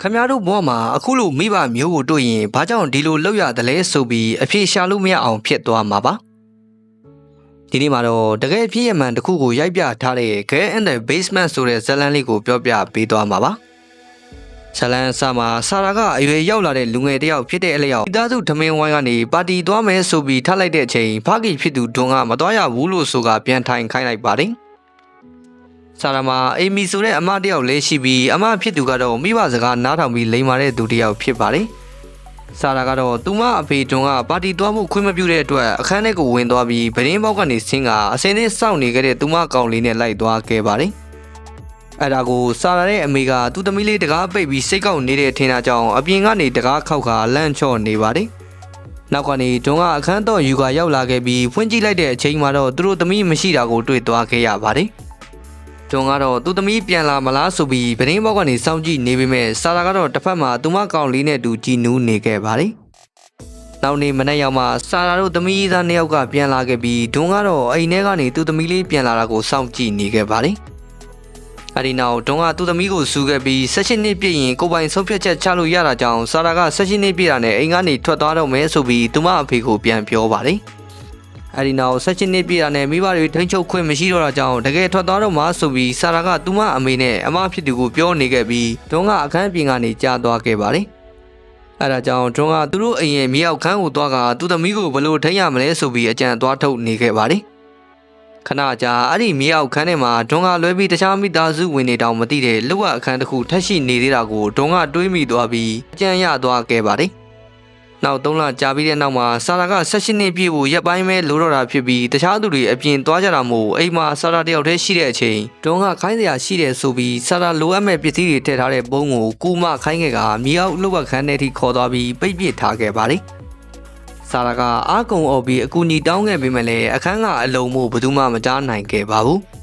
ခမရတို့ဘဝမှာအခုလိုမိဘမျိုးကိုတွေ့ရင်ဘာကြောင့်ဒီလိုလောက်ရတယ်လဲဆိုပြီးအဖြေရှာလို့မရအောင်ဖြစ်သွားမှာပါဒီနေ့မှာတော့တကယ်ဖြစ်ရမှန်တစ်ခုကိုရိုက်ပြထားတဲ့ Girl in the Basement ဆိုတဲ့ဇာတ်လမ်းလေးကိုပြောပြပေးသွားမှာပါဇာတ်လမ်းအစမှာဆာရာကအရွယ်ရောက်လာတဲ့လူငယ်တစ်ယောက်ဖြစ်တဲ့အလျောက်မိသားစုထမင်းဝိုင်းကနေပါတီသွားမယ်ဆိုပြီးထားလိုက်တဲ့အချိန်ဖခင်ဖြစ်သူဒွန်ကမသွားရဘူးလို့ဆိုကပြန်ထိုင်ခိုင်းလိုက်ပါတယ် ဆာရာမှာအေမီဆိုတဲ့အမတစ်ယောက်လေးရှိပြီးအမဖြစ်သူကတော့မိဘစကားနားထောင်ပြီးလိန်မာတဲ့သူတစ်ယောက်ဖြစ်ပါတယ်။ဆာရာကတော့သူမအဖေတွန်ကပါတီသွားမှုခွင့်မပြုတဲ့အတွက်အခန်းထဲကိုဝင်သွားပြီးဗရင်ပေါက်ကနေဆင်းကအစင်းနဲ့စောင့်နေခဲ့တဲ့သူမကောင်လေးနဲ့လိုက်သွားခဲ့ပါတယ်။အဲ့ဒါကိုဆာရာရဲ့အမေကသူ့သမီးလေးတကားပိတ်ပြီးစိတ်ကောက်နေတဲ့ထင်တာကြောင့်အပြင်ကနေတကားခောက်ခါလန့်ချော့နေပါတယ်။နောက်ကနေတွန်ကအခန်းတော့ယူကရောက်လာခဲ့ပြီးဖွင့်ကြည့်လိုက်တဲ့အချိန်မှာတော့သူတို့သမီးမရှိတာကိုတွေ့သွားခဲ့ရပါတယ်။ တွန်ကတော့သူ့သမီးပြန်လာမလားဆိုပြီးဗရင်ဘောက်ကနေစောင့်ကြည့်နေပေမဲ့ဆာရာကတော့တစ်ဖက်မှာသူမကောင်လေးနဲ့အတူကြည်နူးနေခဲ့ပါတယ်။နောက်နေ့မနေ့ရောက်မှဆာရာတို့သမီးသားနှစ်ယောက်ကပြန်လာခဲ့ပြီးဒွန်ကတော့အိမ်ထဲကနေသူ့သမီးလေးပြန်လာတာကိုစောင့်ကြည့်နေခဲ့ပါတယ်။အဲဒီနောက်ဒွန်ကသူ့သမီးကိုစူခဲ့ပြီး16နှစ်ပြည့်ရင်ကိုယ်ပိုင်ဆုံးဖြတ်ချက်ချလို့ရတာကြောင့်ဆာရာက16နှစ်ပြည့်တာနဲ့အိမ်ကနေထွက်သွားတော့မယ်ဆိုပြီးသူမအဖေကိုပြန်ပြောပါတယ်။ အဲဒီနောက်ဆက်ချင်နှစ်ပြည့်တာနဲ့မိဘတွေထိန်းချုပ်ခွင့်မရှိတော့တာကြောင့်တကယ်ထွက်သွားတော့မှဆိုပြီးဆာရာကသူမအမေနဲ့အမဖြစ်သူကိုပြောနေခဲ့ပြီးတွန်းကအခန်းပြင်ကနေကြားသွားခဲ့ပါတယ်။အဲဒါကြောင့်တွန်းကသူတို့အိမ်ရဲ့မြေအောက်ခန်းကိုသွားကသူ့သမီးကိုဘလို့ထိန်းရမလဲဆိုပြီးအကြံသွားထုတ်နေခဲ့ပါတယ်။ခဏကြာအဲ့ဒီမြေအောက်ခန်းထဲမှာဒွန်ကလွဲပြီးတခြားမိသားစုဝင်တွေတောင်မသိတဲ့လောက်ဝအခန်းတစ်ခုထပ်ရှိနေသေးတာကိုဒွန်ကတွေးမိသွားပြီးကြံ့ရသွားခဲ့ပါတယ်။ နောက်3လကြာပြီးတဲ့နောက်မှာဆာရာက16နှစ်ပြည့်ဖို့ရက်ပိုင်းပဲလိုတော့တာဖြစ်ပြီးတခြားသူတွေအပြင်သွားကြတာမို့အိမ်မှာဆာရာတယောက်တည်းရှိတဲ့အချိန်တွန်းကခိုင်းစရာရှိတယ်ဆိုပြီးဆာရာလိုအပ်မဲ့ပစ္စည်းတွေထည့်ထားတဲ့ပုံးကိုကူမခိုင်းခဲ့ကမြေအောက်လှုပ်ခန်းထဲထိခေါ်သွားပြီးပိတ်ပစ်ထားခဲ့ပါတယ်။ဆာရာကအာကုံအော်ပြီးအကူအညီတောင်းခဲ့ပေမဲ့လည်းအခန်းကအလုံးမို့ဘယ်သူမှမကြားနိုင်ခဲ့ပါဘူး။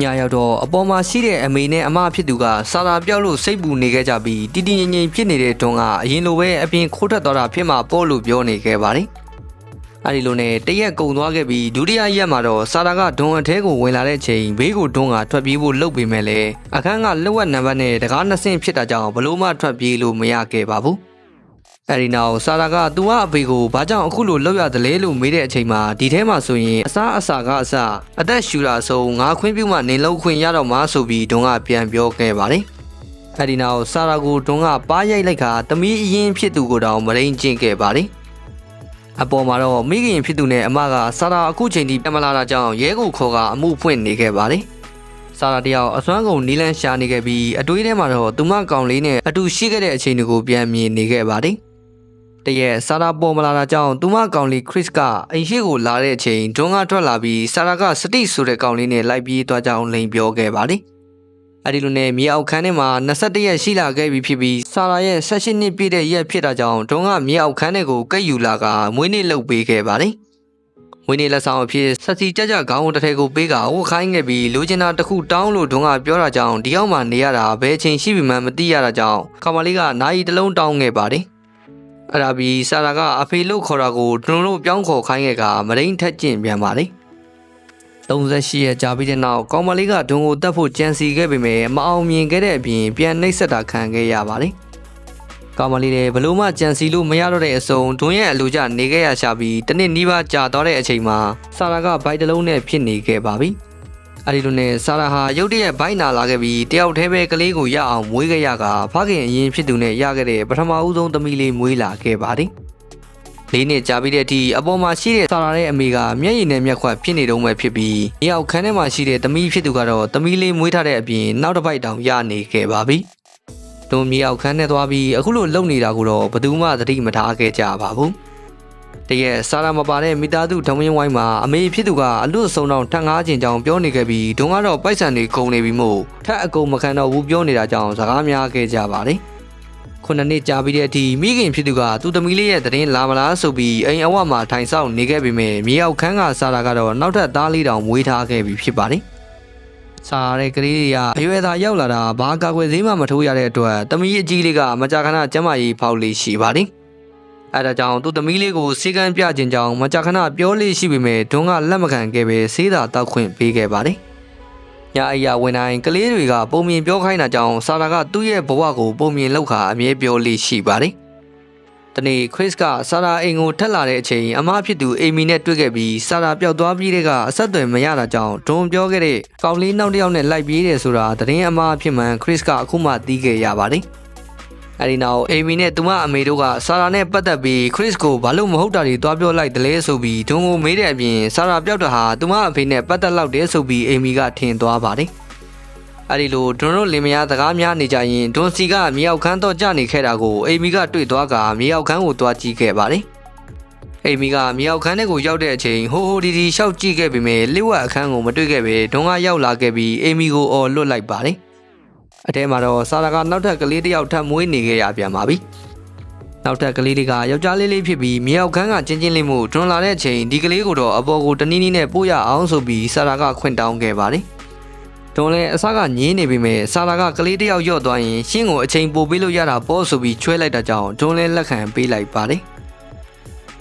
ညရောက်တော့အပေါ်မှာရှိတဲ့အမေနဲ့အမဖြစ်သူကစာသာပြောက်လို့စိတ်ပူနေခဲ့ကြပြီးတီတီငိမ့်ငိမ့်ဖြစ်နေတဲ့တွန်းကအရင်လိုပဲအပြင်ခိုးထွက်သွားတာဖြစ်မှပေါ့လို့ပြောနေခဲ့ပါတယ်။အဲဒီလိုနဲ့တရက်ကုံသွားခဲ့ပြီးဒုတိယရက်မှာတော့စာသာကဒွန်အထဲကိုဝင်လာတဲ့ချိန်ဘေးကိုဒွန်ကထွက်ပြေးဖို့လုပ်ပေမဲ့လည်းအခန်းကလက်ဝက်နံပါတ်နဲ့တကားနှစ်ဆင့်ဖြစ်တာကြောင့်ဘလို့မှထွက်ပြေးလို့မရခဲ့ပါဘူး။ အဲဒီနောက်ဆာရာကသူ့အဖေကိုဘာကြောင့်အခုလိုလောက်ရတယ်လဲလို့မေးတဲ့အချိန်မှာဒီထဲမှာဆိုရင်အစားအစာကအစအသက်ရှူတာဆုံးငါခွင့်ပြုမှနေလောက်ခွင့်ရတော့မှဆိုပြီးဒုံကပြန်ပြောခဲ့ပါတယ်။အဲဒီနောက်ဆာရာကိုဒုံကပါးရိုက်လိုက်ခါတမီးအရင်ဖြစ်သူကိုတောင်မရင်းကျင့်ခဲ့ပါတယ်။အပေါ်မှာတော့မိခင်ဖြစ်သူနဲ့အမကဆာရာအခုချိန်ထိပြန်မလာတာကြောင့်ရဲကိုခေါ်ကအမှုဖွင့်နေခဲ့ပါတယ်။ဆာရာတယောက်အစွမ်းကုန်နီလန်းရှာနေခဲ့ပြီးအတွေးထဲမှာတော့သူမကောင်လေးနဲ့အတူရှိခဲ့တဲ့အချိန်တွေကိုပြန်မြင်နေခဲ့ပါတယ်။ တရက်ဆာရာပေါ်မလာတာကြောင့်သူမကောင်လေးခရစ်ကအိမ်ရှိကိုလာတဲ့အချိန်ဒွန်းကထွက်လာပြီးဆာရာကစတိဆိုတဲ့ကောင်လေးနဲ့လိုက်ပြေးသွားကြောင်းလိန်ပြောခဲ့ပါတယ်။အဲဒီလိုနဲ့မြေအောက်ခန်းထဲမှာ21ရက်ရှိလာခဲ့ပြီဖြစ်ပြီးဆာရာရဲ့16နှစ်ပြည့်တဲ့ရက်ဖြစ်တာကြောင့်ဒွန်းကမြေအောက်ခန်းထဲကိုကပ်ယူလာကမွေးနေ့လုပ်ပေးခဲ့ပါတယ်။ဝင်းနေလက်ဆောင်အဖြစ်ဆက်စီကြကြခေါင်းတစ်ထည်ကိုပေးကဝတ်ခိုင်းခဲ့ပြီးလိုချင်တာတစ်ခုတောင်းလို့ဒုံကပြောတာကြောင့်ဒီရောက်မှနေရတာဘယ်အချိန်ရှိပြီမှမသိရတာကြောင့်ခမလေးကနိုင်တလုံးတောင်းခဲ့ပါတယ် အဲ့ဒါပြီးဆာရာကအဖေလို့ခေါ်တာကိုတွန်းလို့ပြောင်းခေါ်ခိုင်းခဲ့ကမရင်းထက်ကျင်ပြန်ပါလေ38ရက်ကြာပြီးတဲ့နောက်ကောင်မလေးကဒွန်ကိုတက်ဖို့ကြံစီခဲ့ပေမဲ့မအောင်မြင်ခဲ့တဲ့အပြင်ပြန်နှိပ်စက်တာခံခဲ့ရပါလေကောင်မလေးလည်းဘလို့မှကြံစီလို့မရတော့တဲ့အစုံဒွန်ရဲ့အလိုကျနေခဲ့ရရှာပြီးတနစ်နီးပါးကြာတော့တဲ့အချိန်မှာဆာရာကဘိုက်တလုံးနဲ့ဖြစ်နေခဲ့ပါပြီ။ အဲဒီလိုနဲ့ဆာရာဟာရုတ်တရက်ဘိုင်းနာလာခဲ့ပြီးတယောက်တည်းပဲကလေးကိုရအောင်မွေးခဲ့ရကဖခင်အရင်ဖြစ်သူနဲ့ရခဲ့တဲ့ပထမဦးဆုံးသမီးလေးမွေးလာခဲ့ပါတယ်။လေးနှစ်ကြာပြီးတဲ့အထိအပေါ်မှာရှိတဲ့ဆာရာရဲ့အမေကမျက်ရည်နဲ့မျက်ခွက်ဖြစ်နေတုံးပဲဖြစ်ပြီးမြေအောက်ခန်းထဲမှာရှိတဲ့သမီးဖြစ်သူကတော့သမီးလေးမွေးထားတဲ့အပြင်နောက်တစ်ပိုက်တောင်ရနေခဲ့ပါပြီ။တွန်မြေအောက်ခန်းထဲသွားပြီးအခုလိုလုံနေတာကိုတော့ဘယ်သူမှသတိမထားခဲ့ကြပါဘူး။ တရက်စာရာမပါတဲ့မိသားစုဓမင်းဝိုင်းမှာအမေဖြစ်သူကအလွတ်ဆုံးတော့ထပ်ငားခြင်းကြောင့်ပြောနေခဲ့ပြီးဒုံကတော့ပိုက်ဆံတွေကုန်နေပြီမို့ထပ်အကုန်မခံတော့ဘူးပြောနေတာကြောင့်စကားများခဲ့ကြပါတယ်ခုနှစ်နှစ်ကြာပြီးတဲ့အထိမိခင်ဖြစ်သူကသူ့သမီးလေးရဲ့တရင်လာမလားဆိုပြီးအိမ်အဝမှာထိုင်ဆောင်နေခဲ့ပေမဲ့မြေအောက်ခန်းကစာရာကတော့နောက်ထပ်သားလေးတောင်မွေးထားခဲ့ပြီဖြစ်ပါတယ်စာရတဲ့ကလေးတွေကအရွယ်သားရောက်လာတာဘာကာကွယ်ဈေးမှမထိုးရတဲ့အတွက်တမီးအကြီးလေးကမကြာခဏကျမ်းမာရေးဖောက်လေးရှိပါတယ်။ အဲဒါကြောင့်သူ့သမီးလေးကိုစေကန်းပြခြင်းကြောင့်မကြာခဏပြောလေးရှိပေမဲ့ဒွန်းကလက်မခံခဲ့ပဲဆေးသာတောက်ခွင့်ပေးခဲ့ပါတယ်။နညအိယာဝင်တိုင်းကလေးတွေကပုံမြင်ပြောခိုင်းတာကြောင့်ဆာရာကသူ့ရဲ့ဘဝကိုပုံမြင်လောက်ခါအမြဲပြောလေးရှိပါတယ်။တနေ့ခရစ်ကဆာရာအိမ်ကိုထက်လာတဲ့အချိန်အမဖြစ်သူအေမီနဲ့တွေ့ခဲ့ပြီးဆာရာပျောက်သွားပြီးတဲ့ကအဆက်အသွယ်မရတာကြောင့်ဒွန်ပြောခဲ့တဲ့ကောင်လေးနောက်တစ်ယောက်နဲ့လိုက်ပြေးတယ်ဆိုတာသတင်းအမအဖြစ်မှန်ခရစ်ကအခုမှသိခဲ့ရပါတယ်။ အဲဒီနောက်အေမီနဲ့သူမအမေတို့ကဆာရာနဲ့ပတ်သက်ပြီးခရစ်ကိုဘာလို့မဟုတ်တာတွေတွားပြောလိုက်တယ်လဲဆိုပြီးဒွန်ကိုမေးတဲ့အပြင်ဆာရာပျောက်တာဟာသူမအဖေနဲ့ပတ်သက်လောက်တယ်ဆိုပြီးအေမီကထင်သွားပါတယ်။အဲဒီလိုဒွန်တို့လင်မယားစကားများနေကြရင်ဒွန်စီကမြေအောက်ခန်းတော့ကြနေခဲ့တာကိုအေမီကတွေ့သွားကမြေအောက်ခန်းကိုတွားကြည့်ခဲ့ပါတယ်။အေမီကမြေအောက်ခန်းထဲကိုရောက်တဲ့အချိန်ဟိုဟိုဒီဒီရှောက်ကြည့်ခဲ့ပေမဲ့လစ်ဝက်အခန်းကိုမတွေ့ခဲ့ပဲဒွန်ကရောက်လာခဲ့ပြီးအေမီကိုအော်လွတ်လိုက်ပါတယ်။ အထဲမှာတော့ဆာရာကနောက်ထပ်ကလေးတစ်ယောက်ထပ်မွေးနေခဲ့ရပြန်ပါပြီ။နောက်ထပ်ကလေးလေးကယောက်ျားလေးလေးဖြစ်ပြီးမြေအောက်ခန်းကချင်းချင်းလေးမှုတွန်းလာတဲ့အချိန်ဒီကလေးကိုတော့အပေါ်ကိုတနည်းနည်းနဲ့ပို့ရအောင်ဆိုပြီးဆာရာကခွင့်တောင်းခဲ့ပါတယ်။တွန်းလဲအစကညင်းနေပြီမဲ့ဆာရာကကလေးတစ်ယောက်ယော့သွားရင်ရှင်းကိုအချိန်ပိုပေးလို့ရတာပေါ့ဆိုပြီးချွဲလိုက်တာကြောင့်တွန်းလဲလက်ခံပေးလိုက်ပါတယ်။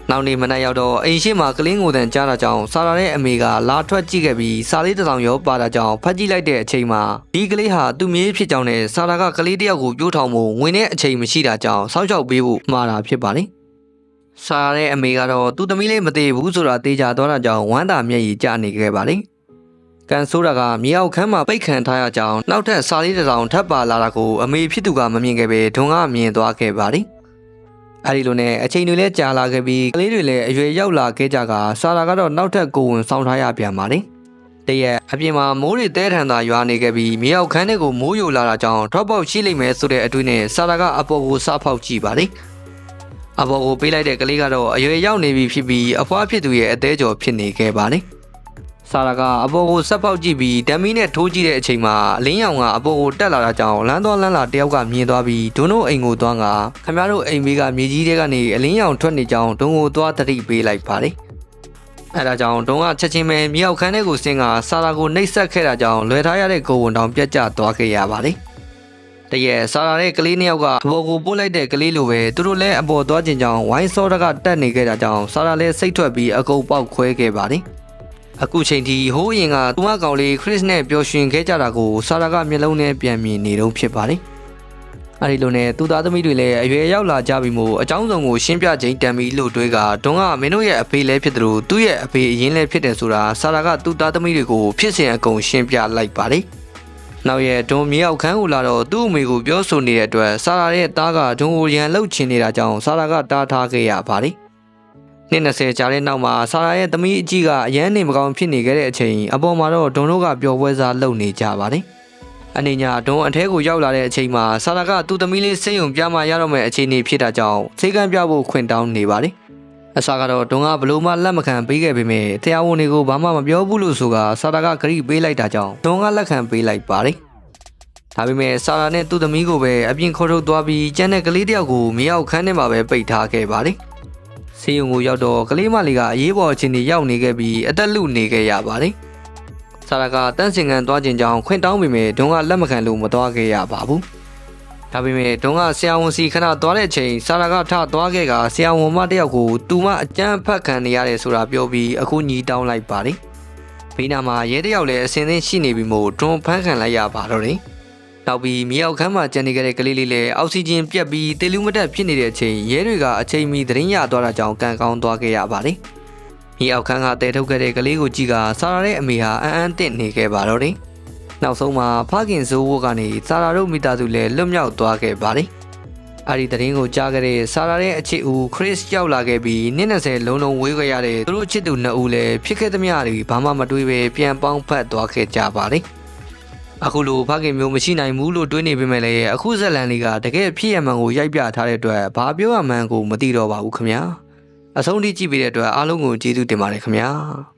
နောက်နေ့မနက်ရောက်တော့အိမ်ရှိမှာကလင်းကိုတန်ကြားတာကြောင့်ဆာရာရဲ့အမေကလာထွက်ကြည့်ခဲ့ပြီးစာလေးတစ်စောင်ရောပါတာကြောင့်ဖတ်ကြည့်လိုက်တဲ့အချိန်မှာဒီကလေးဟာသူ့မြေးဖြစ်ကြောင်းနဲ့ဆာရာကကလေးတစ်ယောက်ကိုပြိုးထောင်ဖို့ဝင်တဲ့အချိန်မရှိတာကြောင့်စောင့်ရှောက်ပေးဖို့မှားတာဖြစ်ပါလေ။ဆာရာရဲ့အမေကတော့သူ့သမီးလေးမသေးဘူးဆိုတာသိကြတော့တာကြောင့်ဝမ်းသာမျက်ရည်ကျနေခဲ့ပါလေ။ကန်ဆိုးတာကမြေအောက်ခန်းမှာပိတ်ခံထားရကြောင်းနောက်ထပ်စာလေးတစ်စောင်ထပ်ပါလာတာကိုအမေဖြစ်သူကမမြင်ခဲ့ပဲဒွန်ကမြင်သွားခဲ့ပါလေ။ အဲဒီလိုနဲ့အချိန်တွေလည်းကြာလာခဲ့ပြီးကလေးတွေလည်းအရွယ်ရောက်လာခဲ့ကြကဆာရာကတော့နောက်ထပ်ကိုဝင်ဆောင်ထားရပြန်ပါလေတရက်အပြင်မှာမိုးတွေတဲထန်သာရွာနေခဲ့ပြီးမြေအောက်ခန်းထဲကိုမိုးယိုလာတာကြောင့် drop out ရှိလိမ့်မယ်ဆိုတဲ့အတွေ့နဲ့ဆာရာကအပေါ်ကိုစဖောက်ကြည့်ပါလေအပေါ်ကိုပေးလိုက်တဲ့ကလေးကတော့အရွယ်ရောက်နေပြီဖြစ်ပြီးအဖွားဖြစ်သူရဲ့အသေးကျော်ဖြစ်နေခဲ့ပါလေ ဆာရာကအပေါ်ကိုဆက်ပေါက်ကြည့်ပြီးဓမီနဲ့ထိုးကြည့်တဲ့အချိန်မှာအလင်းရောင်ကအပေါ်ကိုတက်လာတာကြောင့်လမ်းသွားလမ်းလာတယောက်ကမြင်သွားပြီးဒွန်းတို့အိမ်ကိုသွားကခမရတို့အိမ်မေးကမြေကြီးတွေကနေအလင်းရောင်ထွက်နေကြောင်းဒွန်းကိုသွားတတိပေးလိုက်ပါတယ်။အဲဒါကြောင့်ဒွန်းကချက်ချင်းပဲမြေအောက်ခန်းထဲကိုဆင်းကဆာရာကိုနှိပ်စက်ခဲ့တာကြောင့်လွယ်ထားရတဲ့ကိုဝန်တောင်ပြတ်ကျသွားခဲ့ရပါတယ်။တရက်ဆာရာရဲ့ကလေးနှစ်ယောက်ကအပေါ်ကိုပို့လိုက်တဲ့ကလေးလိုပဲသူတို့လည်းအပေါ်သွားခြင်းကြောင့်ဝိုင်းစောတကတက်နေခဲ့တာကြောင့်ဆာရာလည်းစိတ်ထွက်ပြီးအကုပ်ပေါက်ခွဲခဲ့ပါတယ်။ အခုချိန်ထိဟိုးရင်ကသူမကောင်လေးခရစ်နဲ့ပျော်ရွှင်ခဲ့ကြတာကိုဆာရာကမျက်လုံးနဲ့ပြန်မြင်နေတော့ဖြစ်ပါတယ်။အဲဒီလိုနဲ့သူသားသမီးတွေလည်းအရွယ်ရောက်လာကြပြီမို့အကြောင်းစုံကိုရှင်းပြချိန်တန်ပြီးလို့တွေးကဒွန်ကမင်းတို့ရဲ့အဖေလည်းဖြစ်တယ်လို့သူ့ရဲ့အဖေအရင်လည်းဖြစ်တယ်ဆိုတာဆာရာကသူ့သားသမီးတွေကိုဖြစ်စဉ်အကုန်ရှင်းပြလိုက်ပါတယ်။နောက်ရဲ့ဒွန်မြေအောက်ခန်းကိုလာတော့သူ့အမေကိုပြောဆိုနေတဲ့အတွက်ဆာရာရဲ့သားကဒွန်ကိုရန်လှုပ်ချင်နေတာကြောင့်ဆာရာကတားထားခဲ့ရပါတယ်။ နှစ်20ကြာတဲ့နောက်မှာဆာရာရဲ့သမီးအကြီးကအရန်နေမကောင်းဖြစ်နေခဲ့တဲ့အချိန်အပေါ်မှာတော့ဒွန်တို့ကပျော်ပွဲစားလုပ်နေကြပါတယ်။အနေညာဒွန်အထဲကိုရောက်လာတဲ့အချိန်မှာဆာရာကသူ့သမီးလေးစိတ်ယုံပြမရတော့မယ့်အခြေအနေဖြစ်တာကြောင့်စိတ်ကမ်းပြဖို့ခွင့်တောင်းနေပါတယ်။အစားကတော့ဒွန်ကဘလို့မှလက်မခံပေးခဲ့ပေမဲ့တရားဝန်တွေကိုဘာမှမပြောဘူးလို့ဆိုကဆာရာကဂရိပေးလိုက်တာကြောင့်ဒွန်ကလက်ခံပေးလိုက်ပါတယ်။ဒါပေမဲ့ဆာရာနဲ့သူ့သမီးကိုပဲအပြင်ခေါ်ထုတ်သွားပြီးကျန်တဲ့ကလေးတယောက်ကိုမြေအောက်ခန်းထဲမှာပဲပိတ်ထားခဲ့ပါတယ်။ ဆေးရုံကိုရောက်တော့ကလေးမလေးကအရေးပေါ်အခြေအနေရောက်နေခဲ့ပြီးအသက်လူနေခဲ့ရပါတယ်။ဆာရာကတန့်စင်ကန်သွားခြင်းကြောင့်ခွင့်တောင်းပေမဲ့ဒုံကလက်မခံလို့မသွားခဲ့ရပါဘူး။ဒါပေမဲ့ဒုံကဆရာဝန်စီခဏသွားတဲ့အချိန်ဆာရာကထသွားခဲ့ကဆရာဝန်မတယောက်ကိုသူမအကြမ်းဖက်ခံနေရတယ်ဆိုတာပြောပြီးအခုညီတောင်းလိုက်ပါတယ်။ဘေးနာမှာရဲတယောက်လည်းအစင်းသင်းရှိနေပြီမို့တွန်းဖမ်းခံလိုက်ရပါတော့တယ်။ နောက်ပြီးမြေအောက်ခန်းမှာကျန်နေခဲ့တဲ့ကလေးလေးလည်းအောက်ဆီဂျင်ပြတ်ပြီးတေလူမတက်ဖြစ်နေတဲ့အချိန်ရဲတွေကအချိန်မီသတင်းရသွားတာကြောင့်ကန်ကောင်းသွားခဲ့ရပါတယ်။မြေအောက်ခန်းကတဲထုတ်ခဲ့တဲ့ကလေးကိုကြည့်ကစာရာရဲ့အမေဟာအန်းအန်းတင့်နေခဲ့ပါတော့တယ်။နောက်ဆုံးမှာဖခင်ဇိုးဝတ်ကနေစာရာတို့မိသားစုလည်းလွတ်မြောက်သွားခဲ့ပါတယ်။အဲ့ဒီသတင်းကိုကြားခဲ့တဲ့ဆာရာရဲ့အချစ်ဦးခရစ်ရောက်လာခဲ့ပြီးနှစ်20လုံးလုံးဝေးခဲ့ရတဲ့သူတို့ချစ်သူနှစ်ဦးလည်းဖြစ်ခဲ့သမျှတွေဘာမှမတွေးပဲပြန်ပေါင်းဖက်သွားခဲ့ကြပါတယ်။ အခုလိုဖခင်မျိုးမရှိနိုင်ဘူးလို့တွေးနေပေမဲ့လည်းအခုဇက်လန်လေးကတကယ်ဖြစ်ရမှန်ကိုရိုက်ပြထားတဲ့အတွက်ဘာပြောရမှန်းကိုမသိတော့ပါဘူးခင်ဗျာအဆုံးထိကြည့်ပေးတဲ့အတွက်အားလုံးကိုကျေးဇူးတင်ပါတယ်ခင်ဗျာ